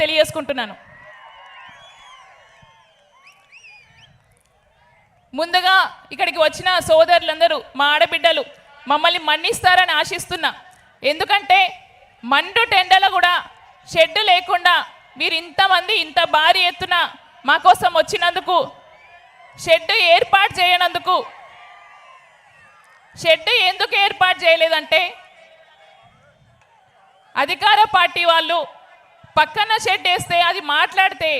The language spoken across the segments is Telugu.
తెలియజేసుకుంటున్నాను. ముందుగా ఇక్కడికి వచ్చిన సోదరులందరూ మా ఆడబిడ్డలు మమ్మల్ని మన్నిస్తారని ఆశిస్తున్నా. ఎందుకంటే మండు టెండల కూడా షెడ్డు లేకుండా మీరు ఇంతమంది ఇంత భారీ ఎత్తున మా కోసం వచ్చినందుకు షెడ్డు ఏర్పాటు చేయనందుకు షెడ్ ఎందుకు ఏర్పాటు చేయలేదంటే అధికార పార్టీ వాళ్ళు పక్కన షెడ్ వేస్తే అది మాట్లాడితే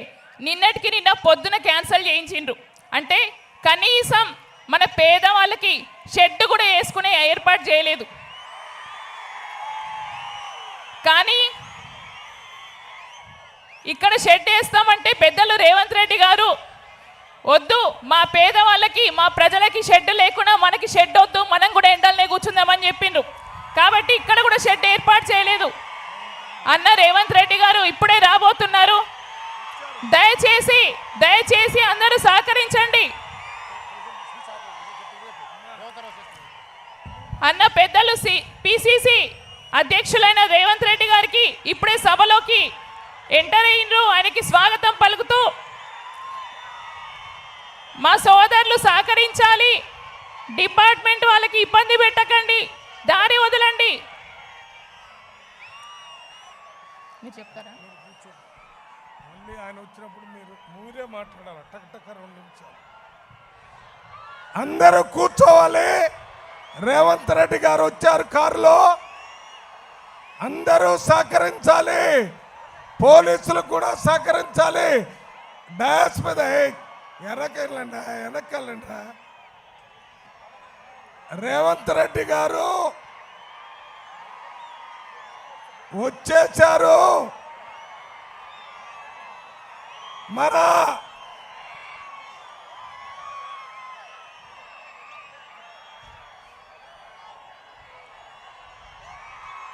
నిన్నటికి నిన్న పొద్దున క్యాన్సిల్ చేయించిండ్రు. అంటే కనీసం మన పేదవాళ్ళకి షెడ్ కూడా వేసుకునే ఏర్పాటు చేయలేదు. కానీ ఇక్కడ షెడ్ వేస్తామంటే పెద్దలు రేవంత్ రెడ్డి గారు వద్దు మా పేదవాళ్ళకి మా ప్రజలకి షెడ్ లేకుండా మనకి షెడ్ వద్దు మనం కూడా ఎండలనే కూర్చుందామని చెప్పిండ్రు. కాబట్టి ఇక్కడ కూడా షెడ్ ఏర్పాటు చేయలేదు. అన్న రేవంత్ రెడ్డి గారు ఇప్పుడే రాబోతున్నారు. దయచేసి దయచేసి అందరూ సహకరించండి. అన్న పెద్దలు సి పిసిసి అధ్యక్షులైన రేవంత్ రెడ్డి గారికి ఇప్పుడే సభలోకి ఎంటర్ అయ్యిండ్రు ఆయనకి స్వాగతం పలుకుతూ మా సోదరులు సహకరించాలి. డిపార్ట్మెంట్ వాళ్ళకి ఇబ్బంది పెట్టకండి. దారి వదలండి. మీరు చెప్తారా? మళ్ళీ ఆయన వచ్చినప్పుడు మీరు మీరే మాట్లాడాలి. టక్ టక్ రెండు నిమిషాలు. అందరూ కూర్చోవాలి. రేవంత్ రెడ్డి గారు వచ్చారు కారులో. అందరూ సహకరించాలి. పోలీసులు కూడా సహకరించాలి. డాష్ మీద వెనకెళ్ళండి వెనకెళ్ళండి రేవంత్ రెడ్డి గారు వచ్చేసారు మన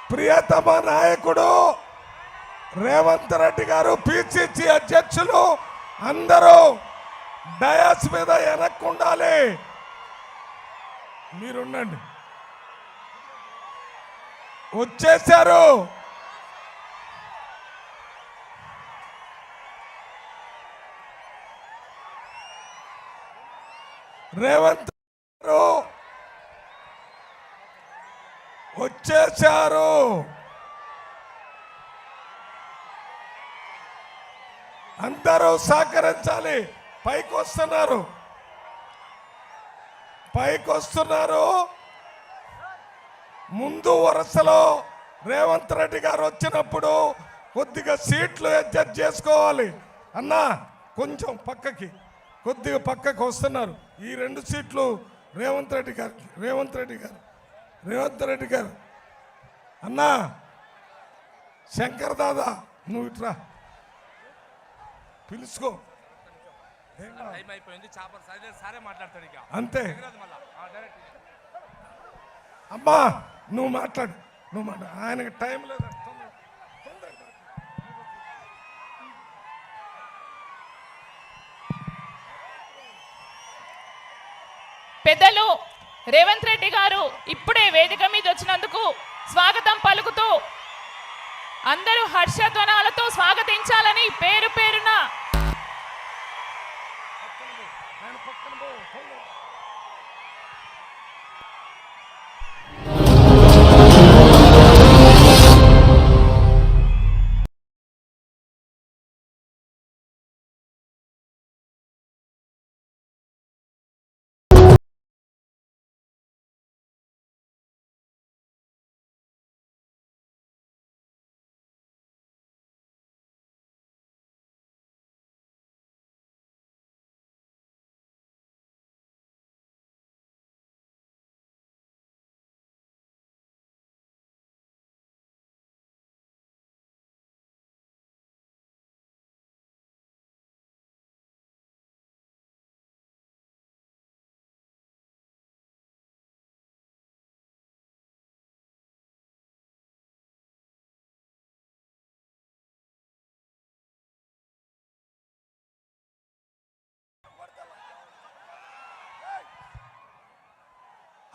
ప్రియతమ నాయకుడు రేవంత్ రెడ్డి గారు పిసిసి అధ్యక్షులు అందరూ డయాస్ మీద వెనక్కుండాలి మీరుండండి. వచ్చేసారు రేవంత్ గారు వచ్చేసారు. అందరూ సహకరించాలి. పైకి వస్తున్నారు పైకి వస్తున్నారు ముందు వరుసలో రేవంత్ రెడ్డి గారు వచ్చినప్పుడు కొద్దిగా సీట్లు అడ్జస్ట్ చేసుకోవాలి. అన్నా కొంచెం పక్కకి కొద్దిగా పక్కకి వస్తున్నారు ఈ రెండు సీట్లు రేవంత్ రెడ్డి గారికి రేవంత్ రెడ్డి గారు రేవంత్ రెడ్డి గారు. అన్నా శంకర్ దాదా నువ్వు ఇట్రా. పిలుచుకో. అంతే. అమ్మా నువ్వు మాట్లాడు. నువ్వు మాట్లాడు ఆయనకి టైం లేదు? పెద్దలు రేవంత్ రెడ్డి గారు ఇప్పుడే వేదిక మీద వచ్చినందుకు స్వాగతం పలుకుతూ అందరూ హర్షధ్వనాలతో స్వాగతించాలని పేరు పేరున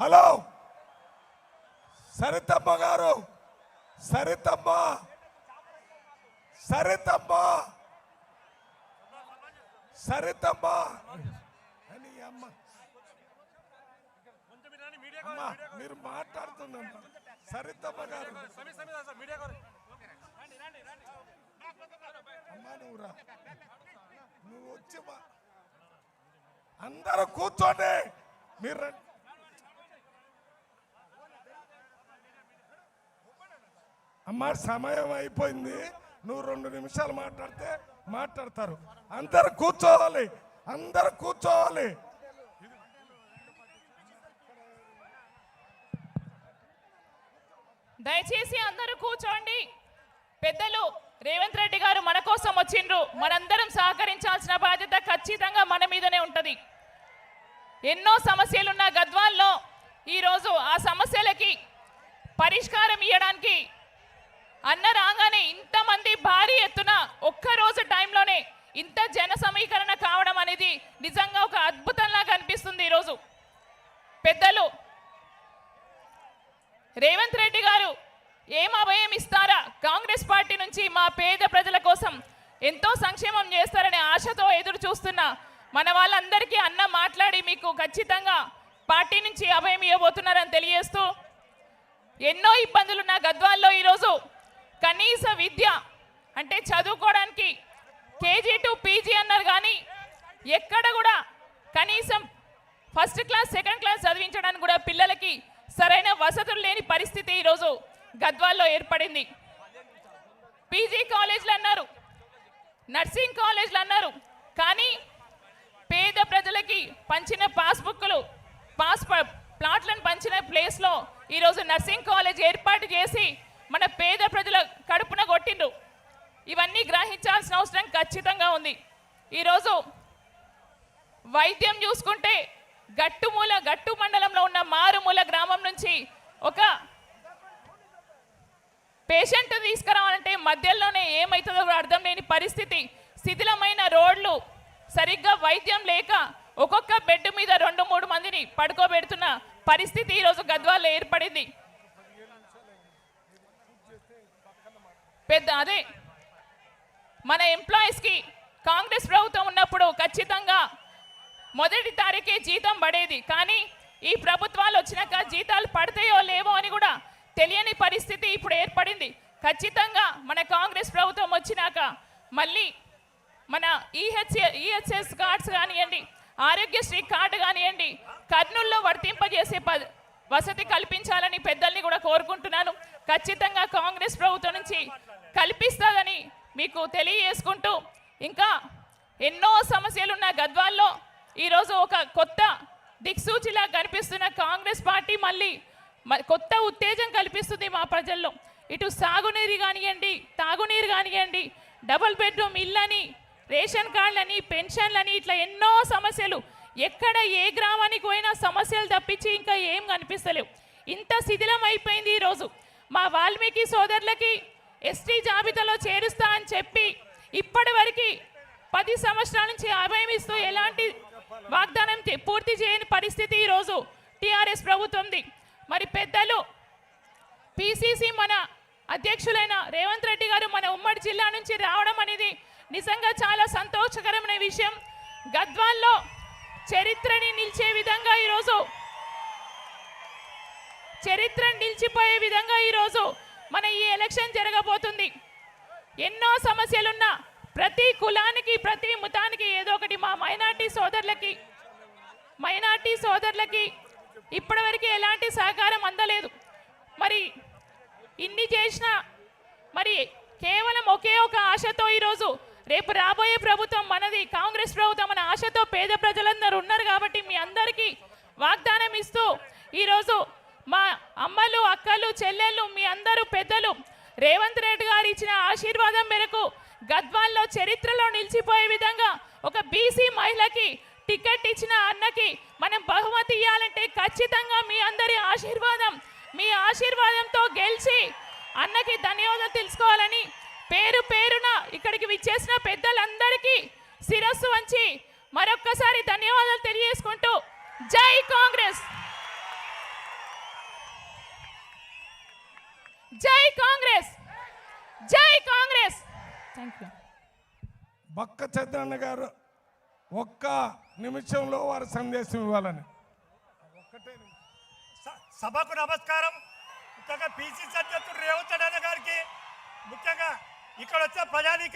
హలో. సరితమ్మ గారు. సరితమ్మ. సరితమ్మ. సరితమ్మ. అని అమ్మ. మీరు మాట్లాడుతుందమ్మా. సరితమ్మ గారు. అమ్మా నువ్వు రా. నువ్వు వచ్చి అందరూ కూర్చోండి. మీరు రండి. అమ్మ సమయం అయిపోయింది. నువ్వు రెండు నిమిషాలు మాట్లాడితే మాట్లాడతారు. అందరు కూర్చోవాలి. అందరు కూర్చోవాలి. దయచేసి అందరూ కూర్చోండి. పెద్దలు రేవంత్ రెడ్డి గారు మన కోసం వచ్చిండ్రు. మనందరం సహకరించాల్సిన బాధ్యత ఖచ్చితంగా మన మీదనే ఉంటుంది. ఎన్నో సమస్యలున్న గద్వాల్లో ఈరోజు ఆ సమస్యలకి పరిష్కారం ఇవ్వడానికి అన్న రాగానే ఇంతమంది భారీ ఎత్తున ఒక్క రోజు టైంలోనే ఇంత జన సమీకరణ కావడం అనేది నిజంగా ఒక అద్భుతంలా కనిపిస్తుంది ఈరోజు. పెద్దలు రేవంత్ రెడ్డి గారు ఏం అభయం ఇస్తారా? కాంగ్రెస్ పార్టీ నుంచి మా పేద ప్రజల కోసం ఎంతో సంక్షేమం చేస్తారనే ఆశతో ఎదురు చూస్తున్న మన వాళ్ళందరికీ అన్న మాట్లాడి మీకు ఖచ్చితంగా పార్టీ నుంచి అభయం ఇవ్వబోతున్నారని తెలియజేస్తూ ఎన్నో ఇబ్బందులున్న గద్వాల్లో ఈరోజు కనీస విద్య అంటే చదువుకోవడానికి కేజీ టు పీజీ అన్నారు కానీ ఎక్కడ కూడా కనీసం ఫస్ట్ క్లాస్ సెకండ్ క్లాస్ చదివించడానికి కూడా పిల్లలకి సరైన వసతులు లేని పరిస్థితి ఈరోజు గద్వాల్లో ఏర్పడింది. పీజీ కాలేజీలు అన్నారు నర్సింగ్ కాలేజీలు అన్నారు కానీ పేద ప్రజలకి పంచిన పాస్బుక్లు పాస్ ప- ప్లాట్లను పంచిన ప్లేస్లో ఈరోజు నర్సింగ్ కాలేజ్ ఏర్పాటు చేసి మన పేద ప్రజల కడుపున కొట్టిండ్రు. ఇవన్నీ గ్రహించాల్సిన అవసరం ఖచ్చితంగా ఉంది. ఈరోజు వైద్యం చూసుకుంటే గట్టుమూల గట్టు మండలంలో ఉన్న మారుమూల గ్రామం నుంచి ఒక పేషెంట్ తీసుకురావాలంటే మధ్యలోనే ఏమవుతుందో కూడా అర్థం లేని పరిస్థితి. శిథిలమైన రోడ్లు సరిగ్గా వైద్యం లేక ఒక్కొక్క బెడ్ మీద రెండు మూడు మందిని పడుకోబెడుతున్న పరిస్థితి ఈరోజు గద్వాల్లో ఏర్పడింది. పెద్ద అదే. మన ఎంప్లాయీస్కి కాంగ్రెస్ ప్రభుత్వం ఉన్నప్పుడు ఖచ్చితంగా మొదటి తారీఖే జీతం పడేది. కానీ ఈ ప్రభుత్వాలు వచ్చినాక జీతాలు పడతాయో లేవో అని కూడా తెలియని పరిస్థితి ఇప్పుడు ఏర్పడింది. ఖచ్చితంగా మన కాంగ్రెస్ ప్రభుత్వం వచ్చినాక మళ్ళీ మన ఈహెచ్ఏ ఈహెచ్ఎస్ కార్డ్స్ కానివ్వండి ఆరోగ్యశ్రీ కార్డు కానివ్వండి కర్నూల్లో వర్తింపజేసే ప వసతి కల్పించాలని పెద్దల్ని కూడా కోరుకుంటున్నాను. ఖచ్చితంగా కాంగ్రెస్ ప్రభుత్వం నుంచి కల్పిస్తుందని మీకు తెలియజేసుకుంటూ ఇంకా ఎన్నో సమస్యలున్న గద్వాల్లో ఈరోజు ఒక కొత్త దిక్సూచిలా కనిపిస్తున్న కాంగ్రెస్ పార్టీ మళ్ళీ మ- కొత్త ఉత్తేజం కల్పిస్తుంది మా ప్రజల్లో. ఇటు సాగునీరు కానివ్వండి తాగునీరు కానివ్వండి డబుల్ బెడ్రూమ్ ఇల్లని రేషన్ కార్డులని పెన్షన్లని ఇట్లా ఎన్నో సమస్యలు. ఎక్కడ ఏ గ్రామానికి పోయినా సమస్యలు తప్పించి ఇంకా ఏం కనిపిస్తలేవు. ఇంత శిథిలం అయిపోయింది ఈరోజు. మా వాల్మీకి సోదరులకి ఎస్టీ జాబితాలో చేరుస్తా అని చెప్పి ఇప్పటి వరకు పది సంవత్సరాల నుంచి అభయం ఇస్తూ ఎలాంటి వాగ్దానం పూర్తి చేయని పరిస్థితి ఈరోజు టీఆర్ఎస్ ప్రభుత్వంది. మరి పెద్దలు పిసిసి మన అధ్యక్షులైన రేవంత్ రెడ్డి గారు మన ఉమ్మడి జిల్లా నుంచి రావడం అనేది నిజంగా చాలా సంతోషకరమైన విషయం. గద్వాల్లో చరిత్రని నిలిచే విధంగా ఈరోజు చరిత్ర నిలిచిపోయే విధంగా ఈరోజు మన ఈ ఎలక్షన్ జరగబోతుంది. ఎన్నో సమస్యలున్నా ప్రతి కులానికి ప్రతి మతానికి ఏదో ఒకటి మా మైనార్టీ సోదరులకి మైనార్టీ సోదరులకి ఇప్పటివరకు ఎలాంటి సహకారం అందలేదు. మరి ఇన్ని చేసినా మరి కేవలం ఒకే ఒక ఆశతో ఈరోజు రేపు రాబోయే ప్రభుత్వం మనది కాంగ్రెస్ ప్రభుత్వం అనే ఆశతో పేద ప్రజలందరూ ఉన్నారు కాబట్టి మీ అందరికీ వాగ్దానం ఇస్తూ ఈరోజు మా అమ్మలు అక్కలు చెల్లెళ్ళు మీ అందరూ పెద్దలు రేవంత్ రెడ్డి గారు ఇచ్చిన ఆశీర్వాదం మేరకు గద్వాల్లో చరిత్రలో నిలిచిపోయే విధంగా ఒక బీసీ మహిళకి టికెట్ ఇచ్చిన అన్నకి మనం బహుమతి ఇవ్వాలంటే ఖచ్చితంగా మీ అందరి ఆశీర్వాదం మీ ఆశీర్వాదంతో గెలిచి అన్నకి ధన్యవాదాలు తెలుసుకోవాలని పేరు పేరున ఇక్కడికి విచ్చేసిన పెద్దలందరికీ శిరస్సు వంచి మరొక్కసారి ధన్యవాదాలు తెలియజేసుకుంటూ జై కాంగ్రెస్! జై కాంగ్రెస్! జై కాంగ్రెస్! బక్క చంద్రన్న గారు ఒక్క నిమిషంలో వారి సందేశం ఇవ్వాలని. ఒక్కటే సభకు నమస్కారం. ముఖ్యంగా పిసిసి అధ్యక్షుడు రేవంత్ రెడ్డి గారికి ముఖ్యంగా ఇక్కడ వచ్చే ప్రజాధికారి